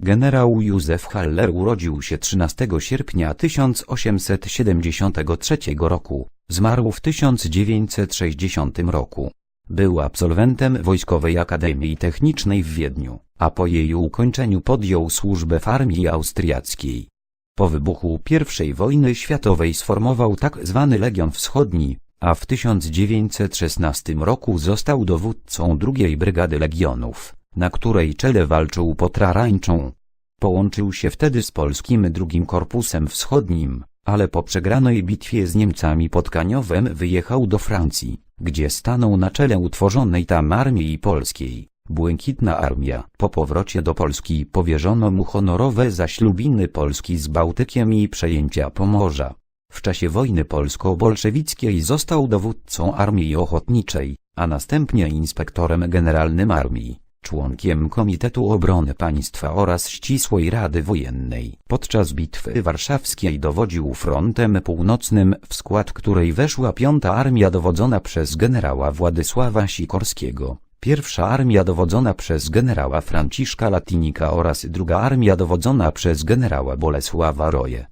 Generał Józef Haller urodził się 13 sierpnia 1873 roku, zmarł w 1960 roku. Był absolwentem Wojskowej Akademii Technicznej w Wiedniu, a po jej ukończeniu podjął służbę w armii austriackiej. Po wybuchu I wojny światowej sformował tak zwany Legion Wschodni, a w 1916 roku został dowódcą drugiej Brygady Legionów, na której czele walczył pod Trarańczą. Połączył się wtedy z polskim drugim Korpusem Wschodnim, ale po przegranej bitwie z Niemcami pod Kaniowem wyjechał do Francji, gdzie stanął na czele utworzonej tam Armii Polskiej. Błękitna Armia. Po powrocie do Polski powierzono mu honorowe zaślubiny Polski z Bałtykiem i przejęcia Pomorza. W czasie wojny polsko-bolszewickiej został dowódcą Armii Ochotniczej, a następnie inspektorem generalnym armii, członkiem Komitetu Obrony Państwa oraz Ścisłej Rady Wojennej. Podczas Bitwy Warszawskiej dowodził frontem północnym, w skład której weszła Piąta Armia dowodzona przez generała Władysława Sikorskiego. Pierwsza armia dowodzona przez generała Franciszka Latinika oraz druga armia dowodzona przez generała Bolesława Roje.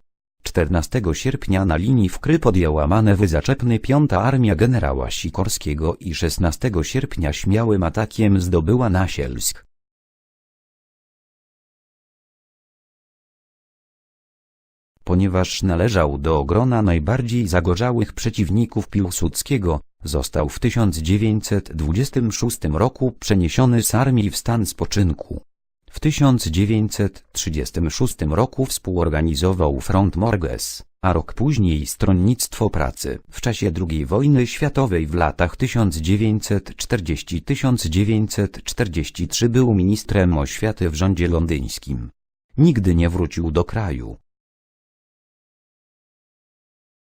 14 sierpnia na linii Wkry podjęła manewry zaczepny Piąta Armia generała Sikorskiego i 16 sierpnia śmiałym atakiem zdobyła Nasielsk. Ponieważ należał do grona najbardziej zagorzałych przeciwników Piłsudskiego, został w 1926 roku przeniesiony z armii w stan spoczynku. W 1936 roku współorganizował Front Morges, a rok później Stronnictwo Pracy. W czasie II wojny światowej w latach 1940-1943 był ministrem oświaty w rządzie londyńskim. Nigdy nie wrócił do kraju.